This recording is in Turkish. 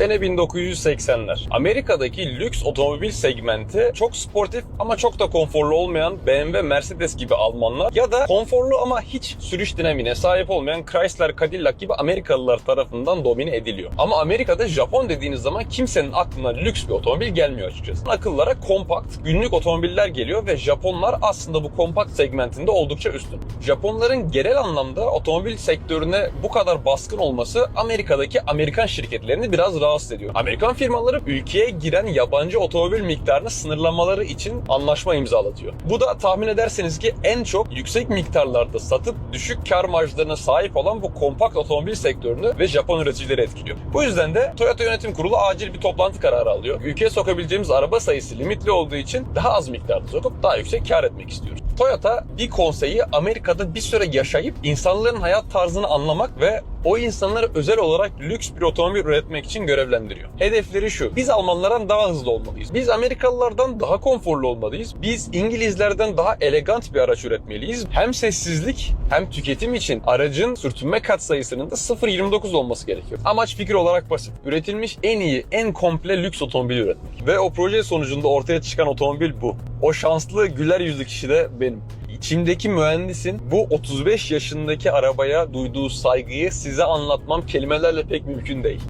Sene 1980'ler. Amerika'daki lüks otomobil segmenti çok sportif ama çok da konforlu olmayan BMW, Mercedes gibi Almanlar ya da konforlu ama hiç sürüş dinamiğine sahip olmayan Chrysler, Cadillac gibi Amerikalılar tarafından domine ediliyor. Ama Amerika'da Japon dediğiniz zaman kimsenin aklına lüks bir otomobil gelmiyor açıkçası. Akıllara kompakt, günlük otomobiller geliyor ve Japonlar aslında bu kompakt segmentinde oldukça üstün. Japonların genel anlamda otomobil sektörüne bu kadar baskın olması Amerika'daki Amerikan şirketlerini biraz rahatsız ediyor. Amerikan firmaları ülkeye giren yabancı otomobil miktarını sınırlamaları için anlaşma imzalatıyor. Bu da tahmin ederseniz ki en çok yüksek miktarlarda satıp düşük kar marjlarına sahip olan bu kompakt otomobil sektörünü ve Japon üreticileri etkiliyor. Bu yüzden de Toyota Yönetim Kurulu acil bir toplantı kararı alıyor. Ülkeye sokabileceğimiz araba sayısı limitli olduğu için daha az miktarda sokup daha yüksek kar etmek istiyoruz. Toyota bir konseyi Amerika'da bir süre yaşayıp insanların hayat tarzını anlamak ve o insanlara özel olarak lüks bir otomobil üretmek için görevlendiriyor. Hedefleri şu. Biz Almanlardan daha hızlı olmalıyız. Biz Amerikalılardan daha konforlu olmalıyız. Biz İngilizlerden daha elegant bir araç üretmeliyiz. Hem sessizlik hem tüketim için aracın sürtünme katsayısının da 0.29 olması gerekiyor. Amaç fikir olarak basit. Üretilmiş en iyi, en komple lüks otomobil üretmek. Ve o proje sonucunda ortaya çıkan otomobil bu. O şanslı güler yüzlü kişi de benim. İçimdeki mühendisin bu 35 yaşındaki arabaya duyduğu saygıyı size anlatmam kelimelerle pek mümkün değil.